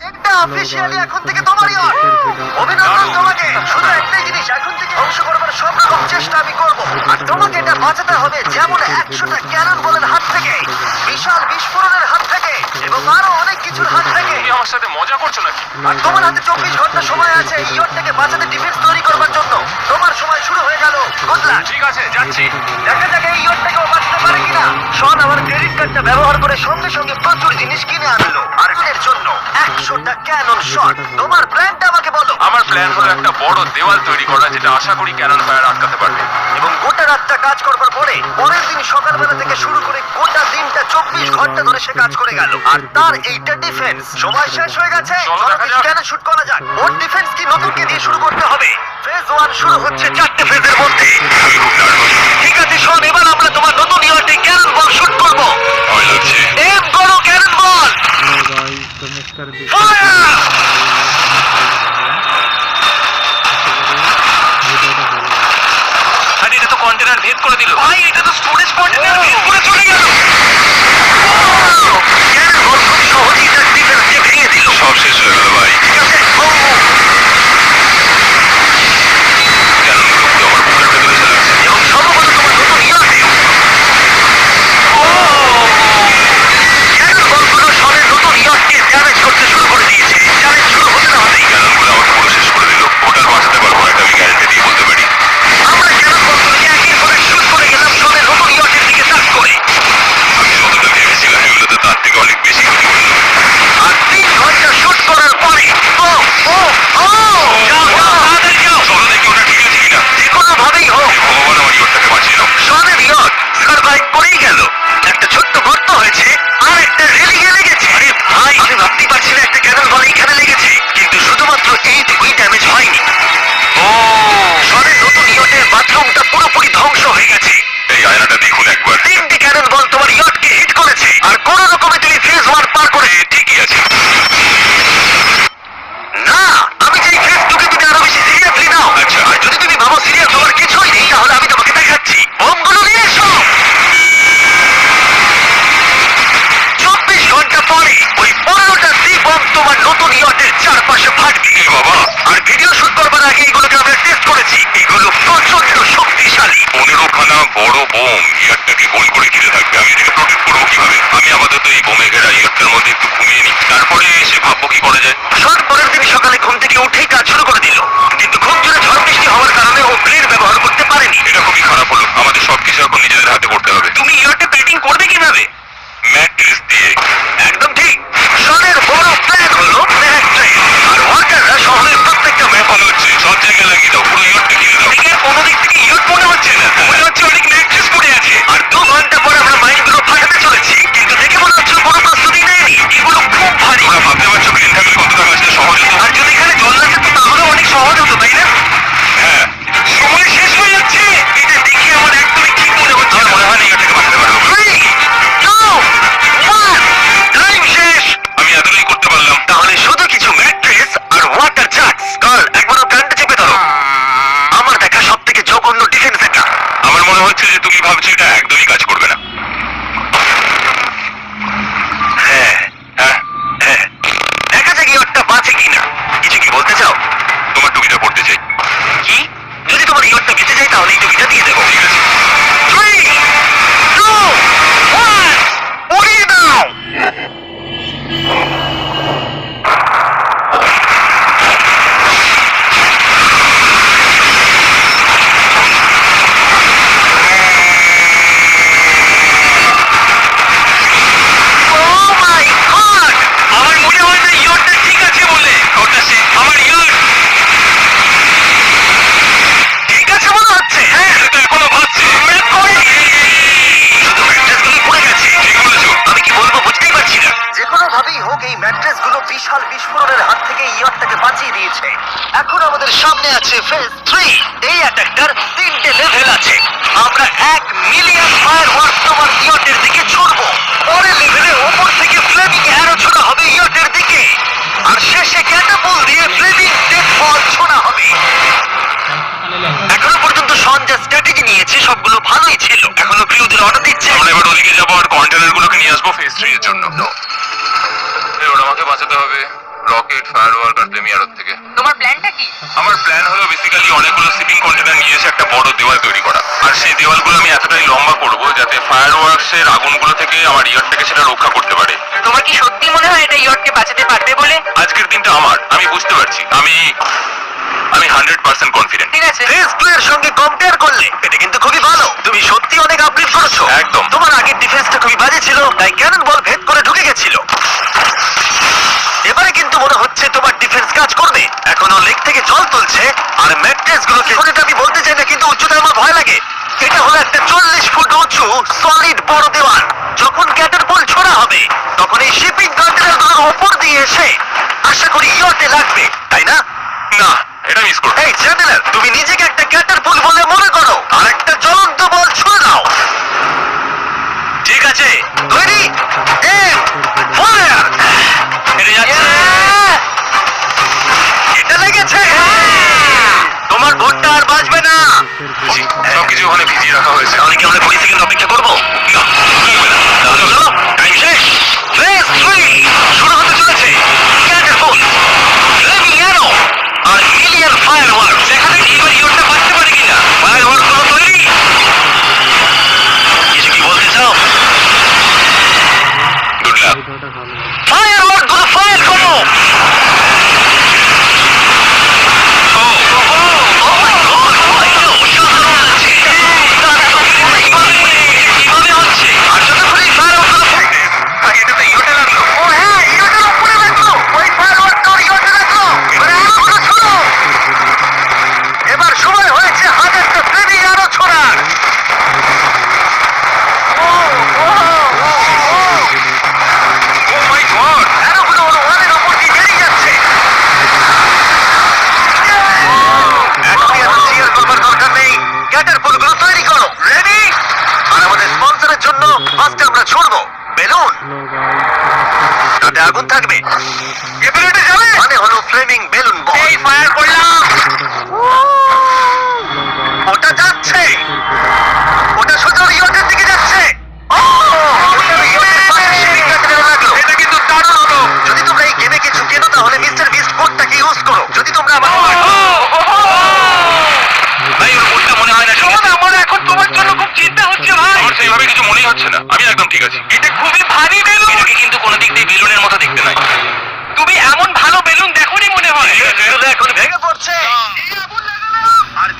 এটা অফিসিয়ালি এখন থেকে তোমারই আর অভিনন্দন তোমাকে। শুধু একটাই জিনিস এখন থেকে ধ্বংস করবার সব রকম চেষ্টা আমি করব। আর তোমাকে এটা বাঁচাতে হবে যেমন একশোটা ক্যানন বলের হাত থেকে বিশাল বিস্ফোরণের হাত থেকে এবং আরও অনেক কিছুর হাত থেকে। তুমি আমার সাথে মজা করছ নাকি? আর তোমার হাতে চব্বিশ ঘণ্টা সময় আছে ইয়রটাকে বাঁচাতে ডিফেন্স তৈরি করবার জন্য। তোমার সময় শুরু হয়ে গেল। গুড লাক ঠিক আছে যাচ্ছি। দেখা যাক এই বাঁচতে পারে কিনা। শন আমার ক্রেডিট কার্ডটা ব্যবহার করে সঙ্গে সঙ্গে প্রচুর জিনিস কিনে আনলো। জন্য একশোটা ক্যানন শট তোমার প্ল্যানটা আমাকে বলো। আমার প্ল্যান হলো একটা বড় দেওয়াল তৈরি করা যেটা আশা করি ক্যানন ফায়ার আটকাতে পারবে। এবং গোটা রাতটা কাজ করবার পরে পরের দিন সকালবেলা থেকে শুরু করে গোটা দিনটা চব্বিশ ঘণ্টা ধরে সে কাজ করে গেল। আর তার এইটা ডিফেন্স সময় শেষ হয়ে গেছে। চলো দেখা যাক। কেন শুট করা যাক। ওর ডিফেন্স কি নতুনকে দিয়ে শুরু করতে হবে? ফেজ ওয়ান শুরু হচ্ছে চারটে ফেজের মধ্যে। ঠিক আছে শোন এবার আমরা তোমার নতুন ইয়র্টে ক্যানন বল শুট করব ভয় লাগছে এম করো ক্যানন বল পুরস্কার এটা তো কন্টেনার ভেদ করে দিল। ভাই এটা তো স্টোরেজ কন্টেনার ভেদ করে চলে গেল। তোমার নতুন ইয়টের চারপাশে ফাটবে। বাবা। আর ভিডিও শুট করবার আগে এগুলোকে আমরা টেস্ট করেছি। এগুলো প্রচণ্ড শক্তিশালী। পনেরো খানা বড় বোম। ইয়ারটাকে গোল করে ঘিরে থাকবে। আমি এটাকে প্রোটেক্ট করব কীভাবে? আমি আপাতত এই বোমে ঘেরা ইয়ারটার মধ্যে একটু ঘুমিয়ে নিই। তারপরে এসে ভাববো কি করা যায়। শট পরের দিন সকালে ঘুম থেকে উঠেই কাজ শুরু করে দিল। কিন্তু খুব জোরে ঝড় বৃষ্টি হওয়ার কারণে ও ব্লেড ব্যবহার করতে পারেনি। এটা খুবই খারাপ হলো। আমাদের সবকিছু এখন নিজেদের হাতে করতে হবে। তুমি ইয়র্টে ব্যাটিং করবে কীভাবে? ম্যাট্রেস দিয়ে। একদম ঠিক শনের বড় প্ল্যান হলো ম্যাট্রেস আর ওয়ার্কাররা শহরের প্রত্যেকটা ম্যাপ সব জায়গায় লাগিয়ে কোনো দিক থেকে ইয়র্ট মনে হচ্ছে না। মনে হচ্ছে অনেক ম্যাট্রেস পড়ে আছে। আর দু ঘণ্টা পর আমরা মাইনগুলো ফাটাতে চলেছি, কিন্তু বাঁচিয়ে দিয়েছে। এখন আমাদের সামনে আছে ফেজ থ্রি এই অ্যাটাকটার তিনটে লেভেল আছে। আমরা এক মিলিয়ন ফায়ার ওয়ার্ক তোমার ইয়টের দিকে ছুড়বো। পরের লেভেলে ওপর থেকে ফ্লেমিং অ্যারো ছোড়া হবে ইয়টের দিকে। আর শেষে ক্যাটাপল দিয়ে ফ্লেমিং ডেথ বল ছোড়া হবে। এখনও পর্যন্ত শন যা স্ট্র্যাটেজি নিয়েছে সবগুলো ভালোই ছিল। এখনও ক্লিউদের অর্ডার দিচ্ছে আমরা এবার ওদিকে যাব আর কন্টেনার গুলোকে নিয়ে আসব ফেস থ্রি এর জন্য। আমাকে বাঁচাতে হবে। রকেট ফায়ারওয়ার্ক আর প্রেমিয়ারত থেকে। তোমার প্ল্যানটা কি? আমার প্ল্যান হলো বেসিক্যালি অনেকগুলো শিপিং কন্টেনার নিয়ে এসে একটা বড় দেওয়াল তৈরি করা। আর সেই দেওয়ালগুলো আমি এতটাই লম্বা করব যাতে ফায়ারওয়ার্কস এর আগুনগুলো থেকে আমার ইয়ারটাকে সেটা রক্ষা করতে পারে। তোমার কি সত্যি মনে হয় এটা ইয়র্ককে বাঁচাতে পারবে বলে? আজকের দিনটা আমার আমি বুঝতে পারছি। আমি আমি হান্ড্রেড পার্সেন্ট কনফিডেন্ট ঠিক আছে। আপগ্রেড করেছ? একদম। তোমার আগের ডিফেন্সটা খুবই বাজে ছিল তাই ক্যানন বল ভেদ করে ঢুকে গেছিল। এবারে কিন্তু মনে হচ্ছে তোমার ডিফেন্স কাজ করবে। এখনও লেক থেকে জল তুলছে আর ম্যাট্রেস গুলোকে এটা আমি বলতে চাই না কিন্তু উচ্চতা আমার ভয় লাগে। এটা হলো একটা চল্লিশ ফুট উঁচু সলিড বড় দেওয়াল। যখন ক্যাটার বল ছোড়া হবে তখন এই শিপিং কন্টেনারগুলোর ওপর দিয়ে এসে আশা করি ইয়টে লাগবে তাই না? না। এটা মিস করব এই চ্যানেলার তুমি নিজেকে একটা ক্যাটার পুল বলে মনে করো। আর একটা জ্বলন্ত বল ছুড়ে দাও। ঠিক আছে? তৈরি এম ফায়ার এটা যাচ্ছে। এটা লেগেছে। তোমার ভোটটা আর বাজবে না। সবকিছু ওখানে ভিজিয়ে রাখা হয়েছে। তাহলে কি আমরা কুড়ি সেকেন্ড অপেক্ষা করব? না।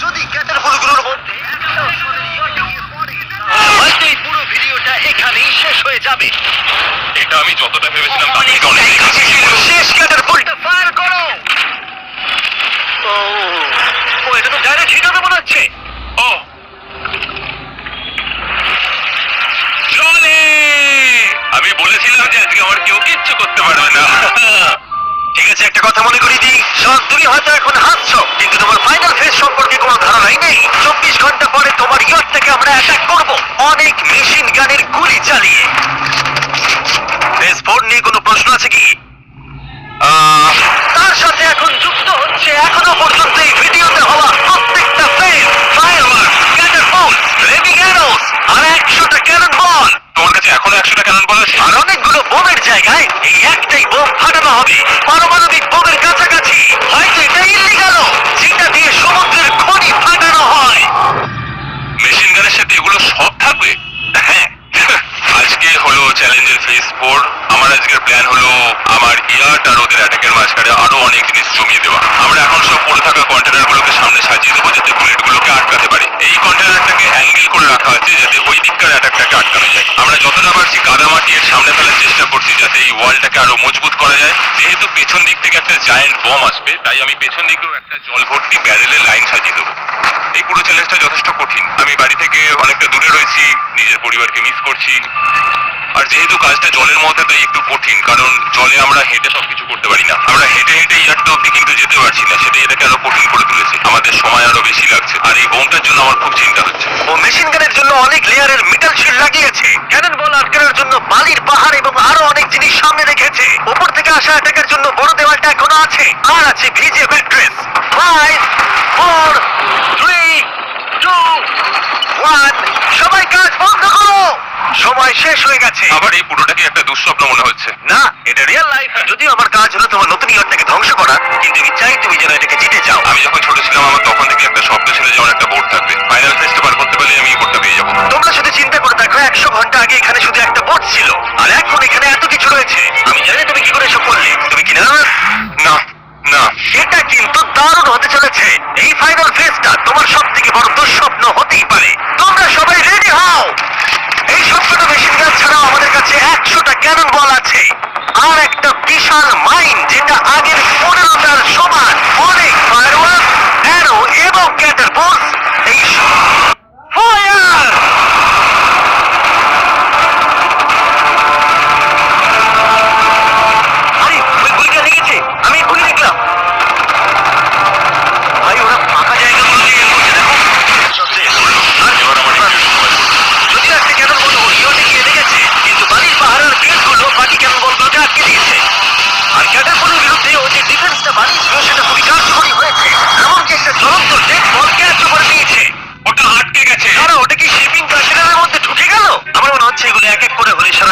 যদি ক্যাটার ফুলগুলোর মধ্যে একটা সোনার ইয়টে গিয়ে পড়ে, হয়তো এই পুরো ভিডিওটা এখানেই শেষ হয়ে যাবে। এটা আমি যতটা ভেবেছিলাম তার থেকে অনেক কাছে ছিল শেষ ক্যাটার ফুলটা ফায়ার করো। ও ও এটা তো ডাইরেক্ট হিট হবে মনে হচ্ছে। ও। জলে। আমি বলেছিলাম যে আজকে আমার কেউ কিচ্ছু করতে পারবে না। ঠিক আছে একটা কথা মনে করি দিই। শোন তুমি হয়তো এখন তোমার থেকে আমরা অ্যাটাক করব অনেক মেশিন গানের গুলি চালিয়ে। ফেজ ফোর নিয়ে কোনো প্রশ্ন আছে কি? তার সাথে এখন যুক্ত হচ্ছে এখনও পর্যন্ত এই ভিডিওতে হওয়া প্রত্যেকটা ফেজ ফায়ারওয়ার্ক একশোটা ক্যানন বলা আর অনেকগুলো বোমের জায়গায় এই একটাই বোম ফাটানো হবে। পারমাণবিক বোমের চ্যালেঞ্জের ফোর আমার আজকের প্ল্যান হলো আমার ইয়ার্ট আর ওদের অ্যাটাকের মাঝখানে আরও অনেক জিনিস জমিয়ে দেওয়া। আমরা এখন সব পড়ে থাকা কন্টেনার গুলোকে সামনে সাজিয়ে দেবো যাতে বুলেট গুলোকে আটকাতে পারে। এই কন্টেনারটাকে অ্যাঙ্গেল করে রাখা আছে যাতে ওই দিককার অ্যাটাকটাকে আটকানো যায়। আমরা যতটা পারছি কাদামাটি এর সামনে ফেলার চেষ্টা করছি যাতে এই ওয়ালটাকে আরও মজবুত করা যায়। যেহেতু পেছন দিক থেকে একটা জায়েন্ট বম আসবে, তাই আমি পেছন দিকেও একটা জল ভর্তি ব্যারেলের লাইন সাজিয়ে দেবো। এই পুরো চ্যালেঞ্জটা যথেষ্ট কঠিন। আমি বাড়ি থেকে অনেকটা দূরে রয়েছি, নিজের পরিবারকে মিস করছি। আর যেহেতু কাজটা জলের মধ্যে, তাই একটু কঠিন, কারণ জলে আমরা হেঁটে সবকিছু করতে পারি না। আমরা হেঁটে হেঁটে ইয়ারটা অব্দি কিন্তু যেতে পারছি না, সেটা এটাকে আরও কঠিন করে তুলেছে। আমাদের সময় আরও বেশি লাগছে। আর এই বোমটার জন্য আমার খুব চিন্তা হচ্ছে। ও মেশিন গানের জন্য অনেক লেয়ারের মেটাল শিল্ড লাগিয়েছে। ক্যানন বল আটকানোর জন্য বালির পাহাড় এবং আরও অনেক জিনিস সামনে রেখেছে। উপর থেকে আসা অ্যাটাকের জন্য বড় দেওয়ালটা এখনও আছে। আর আছে ভিজে mattress five four three two one সবাই কাজ বন্ধ করো! সময় শেষ হয়ে গেছে। আবার এই পুরোটাকে একটা দুঃস্বপ্ন মনে হচ্ছে? না এটা রিয়েল লাইফ যদিও আমার কাজ হলো তোমার নতুন ইয়ারটাকে ধ্বংস করা কিন্তু আমি চাই তুমি যেন এটাকে জিতে যাও। আমি যখন ছোট ছিলাম আমার তখন থেকে একটা স্বপ্ন ছিল যেমন একটা বোর্ড থাকবে। ফাইনাল ফেস্টে পার করতে পারলে আমি এই বোর্ডটা পেয়ে যাব। তোমরা শুধু চিন্তা করে দেখো একশো ঘণ্টা আগে এখানে শুধু একটা বোট ছিল আর এখন এখানে এত কিছু রয়েছে। আমি জানি তুমি কি করে এসব করলে তুমি কি নার্ভাস না না। এটা কিন্তু দারুণ হতে চলেছে। এই ফাইনাল ফেজটা তোমার সব থেকে বড় দুঃস্বপ্ন হতেই পারে তোমরা সবাই রেডি হও এই সবকটা মেশিন গান ছাড়াও আমাদের কাছে একশোটা ক্যানন বল আছে। আর একটা বিশাল মাইন যেটা আগের পনেরোটার সমান। অনেক ফায়ারওয়ার্ক অ্যারো এবং ক্যাটার এই ফায়ার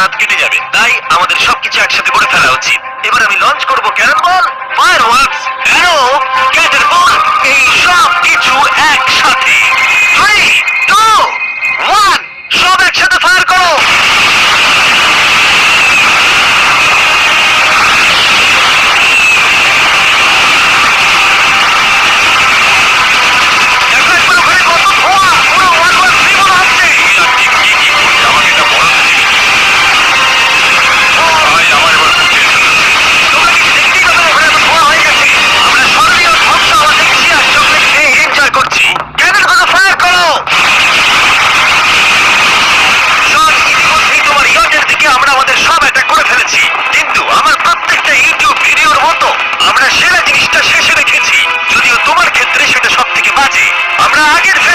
রাত কেটে যাবে। তাই আমাদের সবকিছু একসাথে করে ফেলা উচিত। এবার আমি লঞ্চ করব কেন বল ফায়ার ওয়ার্কস ক্যাটের বল এই সব কিছু একসাথে। থ্রি টু ওয়ান সব একসাথে ফায়ার করো। তারা আগের